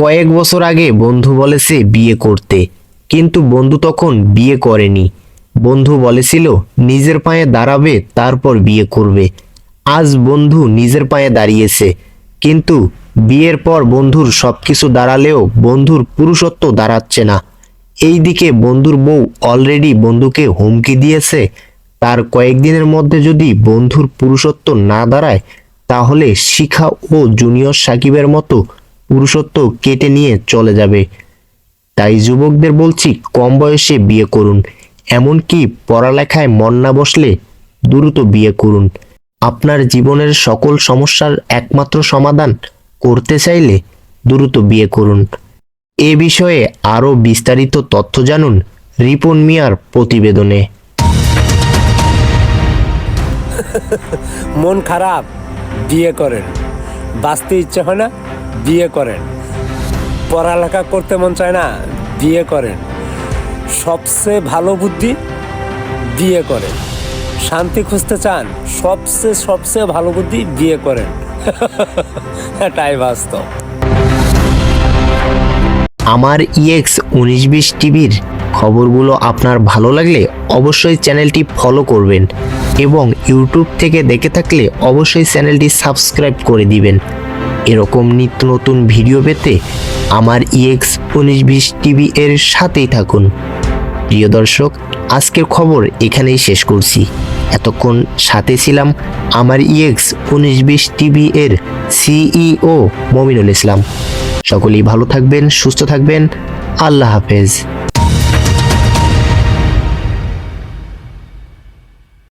কয়েক বছর আগে বন্ধু বলেছে বিয়ে করতে, কিন্তু বন্ধু তখন বিয়ে করেনি। বন্ধু বলেছিল, নিজের পায়ে দাঁড়াবে, তারপর বিয়ে করবে। আজ বন্ধু নিজের পায়ে দাঁড়িয়েছে, কিন্তু বিয়ের পর বন্ধুর সব কিছু দাঁড়ালেও বন্ধুর পুরুষত্ব দাঁড়াচ্ছে না। এই দিকে বন্ধুর বউ অলরেডি বন্ধুকে হুমকি দিয়েছে। তার কয়েকদিনের মধ্যে যদি বন্ধুর পুরুষত্ব না দাঁড়ায়, তাহলে শিখা ও জুনিয়র সাকিবের মতো পুরুষত্ব কেটে নিয়ে চলে যাবে। তাই যুবকদের বলছি, কম বয়সে বিয়ে করুন। এমনকি পড়ালেখায় মন না বসলে দ্রুত বিয়ে করুন। আপনার জীবনের সকল সমস্যার একমাত্র সমাধান করতে চাইলে দ্রুত বিয়ে করুন। এ বিষয়ে আরও বিস্তারিত তথ্য জানুন রিপন মিয়ার প্রতিবেদনে। মন খারাপ, বিয়ে করেন। বাঁচতে ইচ্ছে হয় না বিয়ে করেন। পড়ালেখা করতে মন চায় না, বিয়ে করেন। সবচেয়ে ভালো বুদ্ধি, বিয়ে করেন। শান্তি খুঁজতে চান, সবচেয়ে সবচেয়ে ভালো বুদ্ধি, বিয়ে করেন। এটাই বাস্তব। আমার ইএক্স উনিশ বিশ টিভির খবরগুলো আপনার ভালো লাগলে অবশ্যই চ্যানেলটি ফলো করবেন এবং ইউটিউব থেকে দেখে থাকলে অবশ্যই চ্যানেলটি সাবস্ক্রাইব করে দিবেন। এরকম নিত্য নতুন ভিডিও পেতে আমার ইএক্স উনিশ বিশ টিভি এর সাথেই থাকুন। প্রিয় দর্শক, আজকের খবর এখানেই শেষ করছি। এতক্ষণ সাথে ছিলাম আমার ইএক্স উনিশ বিশ টিভি এর সিইও মমিনুল ইসলাম। সকলেই ভালো থাকবেন, সুস্থ থাকবেন। আল্লাহ হাফেজ।